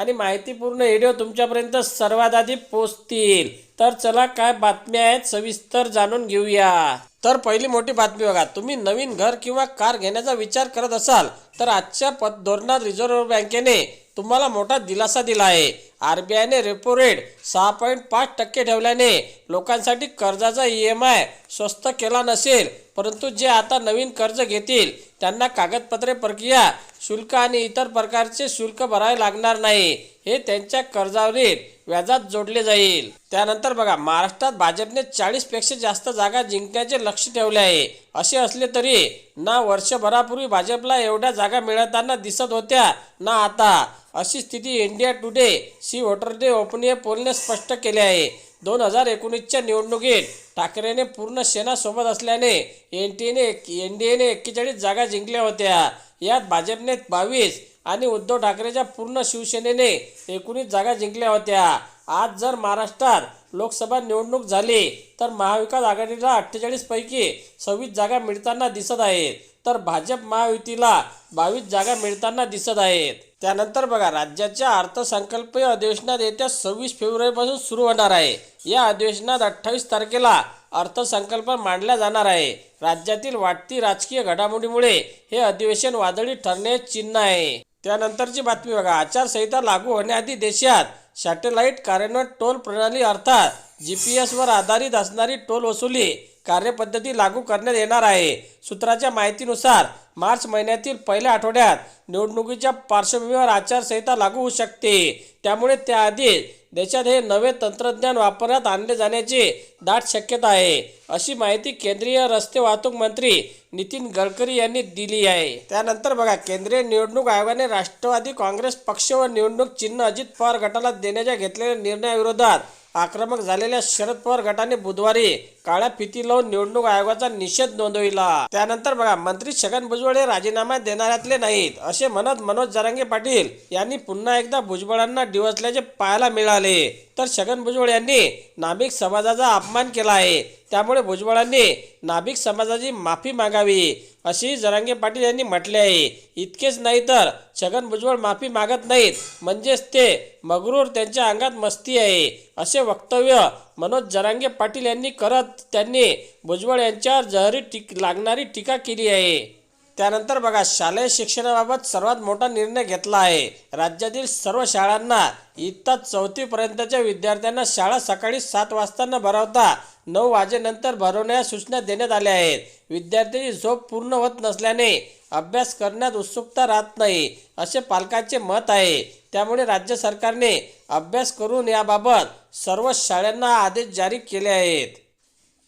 आणि माहितीपूर्ण व्हिडिओ तुमच्यापर्यंत सर्वात आधी पोचतील. तर चला काय बातम्या आहेत सविस्तर जाणून घेऊया. तर पहिली मोठी बातमी बघा. तुम्ही नवीन घर किंवा कार घेण्याचा विचार करत असाल तर आजच्या पत धोरणात रिझर्व्ह बँकेने तुम्हाला मोठा दिलासा दिला आहे. आरबीआयने रेपो रेट सहा पॉईंट पाच टक्के ठेवल्याने लोकांसाठी कर्जाचा ई एम आय स्वस्त केला नसेल परंतु जे आता नवीन कर्ज घेतील त्यांना कागदपत्रे प्रक्रिया शुल्क आणि इतर प्रकारचे शुल्क भरावे लागणार नाही. हे त्यांच्या कर्जावरील व्याजात जोडले जाईल. त्यानंतर बघा महाराष्ट्रात भाजपने चाळीसपेक्षा जास्त जागा जिंकण्याचे लक्ष ठेवले आहे. असे असले तरी ना वर्षभरापूर्वी भाजपला एवढ्या जागा मिळताना दिसत होत्या ना आता. अशी स्थिती इंडिया टुडे सी वोटर डे ओपनीय पोलने स्पष्ट केले आहे. दोन हजार एकोणीसच्या निवडणुकीत ठाकरेने पूर्ण सेनासोबत असल्याने एन टी एने एन डी एने एक्केचाळीस जागा जिंकल्या होत्या. यात भाजपने बावीस आणि उद्धव ठाकरेच्या पूर्ण शिवसेनेने एकोणीस जागा जिंकल्या होत्या. आज जर महाराष्ट्रात लोकसभा निवडणूक झाली तर महाविकास आघाडीला अठ्ठेचाळीसपैकी सव्वीस जागा मिळताना दिसत आहेत. तर भाजप महायुतीला बावीस जागा मिळताना दिसत आहेत. त्यानंतर बघा राज्याच्या अर्थसंकल्पीय अधिवेशनात येत्या सव्वीस फेब्रुवारीपासून सुरू होणार आहे. या अधिवेशनात अठ्ठावीस तारखेला अर्थसंकल्प मांडला जाणार आहे. राज्यातील वाढती राजकीय घडामोडीमुळे हे अधिवेशन वादळी ठरण्याचे चिन्ह आहे. त्यानंतरची बातमी बघा. आचारसंहिता लागू होण्याआधी देशात सॅटेलाईट कार्यान्वयन टोल प्रणाली अर्थात जी पी एसवर आधारित असणारी टोल वसुली कार्यपद्धती लागू करण्यात येणार आहे. सूत्राच्या माहितीनुसार मार्च महिन्यातील पहिल्या आठवड्यात निवडणुकीच्या पार्श्वभूमीवर आचारसंहिता लागू होऊ शकते. त्यामुळे त्याआधी देशात हे नवे तंत्रज्ञान वापरण्यात आणले जाण्याची दाट शक्यता आहे. अशी माहिती केंद्रीय रस्ते वाहतूक मंत्री नितीन गडकरी यांनी दिली आहे. त्यानंतर बघा केंद्रीय निवडणूक आयोगाने राष्ट्रवादी काँग्रेस पक्ष व निवडणूक चिन्ह अजित पवार गटाला देण्याच्या घेतलेल्या निर्णयाविरोधात आक्रमक झालेल्या शरद पवार गटाने बुधवारी काळ्या फिती लावून निवडणूक आयोगाचा निषेध नोंदविला. त्यानंतर बघा मंत्री छगन भुजबळ हे राजीनामा देणाऱ्यातले नाहीत असे म्हणत मनोज जरांगे पाटील यांनी पुन्हा एकदा भुजबळांना डिवचल्याचे पाहायला मिळाले. तर छगन भुजबळ यांनी नाभिक समाजाचा अपमान केला आहे. त्यामुळे भुजबळांनी नाभिक समाजाची माफी मागावी अशी जरांगे पाटील यांनी म्हटले आहे. इतकेच नाही तर छगन भुजबळ माफी मागत नाहीत म्हणजेच ते मगरूर त्यांच्या अंगात मस्ती आहे असे वक्तव्य मनोज जरांगे पाटील यांनी करत त्यांनी भुजबळ यांच्यावर जहरी टीक लागणारी टीका केली आहे. त्यानंतर बघा शालेय शिक्षणाबाबत सर्वात मोठा निर्णय घेतला आहे. राज्यातील सर्व शाळांना इयत्ता चौथीपर्यंतच्या विद्यार्थ्यांना शाळा सकाळी सात वाजता न भरवता नऊ वाजेनंतर भरवण्याच्या सूचना देण्यात आल्या आहेत. विद्यार्थ्यांची झोप पूर्ण होत नसल्याने अभ्यास करण्यात उत्सुकता राहत नाही असे पालकांचे मत आहे. त्यामुळे राज्य सरकारने अभ्यास करून याबाबत सर्व शाळांना आदेश जारी केले आहेत.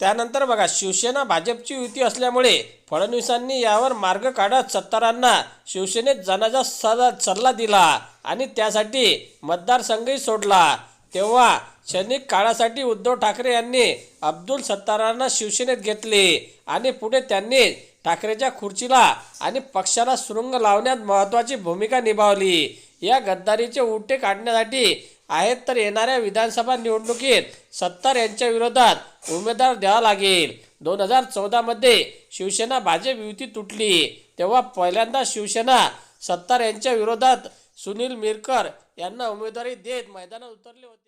त्यानंतर बघा शिवसेना भाजपची युती असल्यामुळे फडणवीसांनी यावर मार्ग काढत सत्तारांना शिवसेनेत जाण्याचा सल्ला सल्ला दिला आणि त्यासाठी मतदारसंघही सोडला. तेव्हा क्षणिक काळासाठी उद्धव ठाकरे यांनी अब्दुल सत्तारांना शिवसेनेत घेतले आणि पुढे त्यांनी ठाकरेच्या खुर्चीला आणि पक्षाला सुरुंग लावण्यात महत्त्वाची भूमिका निभावली. या गद्दारीचे उलटे काढण्यासाठी आहेत तर येणाऱ्या विधानसभा निवडणुकीत सत्तार यांच्या विरोधात उमेदवार द्यावा लागेल. दोन हजार चौदामध्ये शिवसेना भाजप युती तुटली. तेव्हा पहिल्यांदा शिवसेना सत्तार यांच्या विरोधात सुनील मिरकर यांना उमेदवारी देत मैदानात उतरले होते.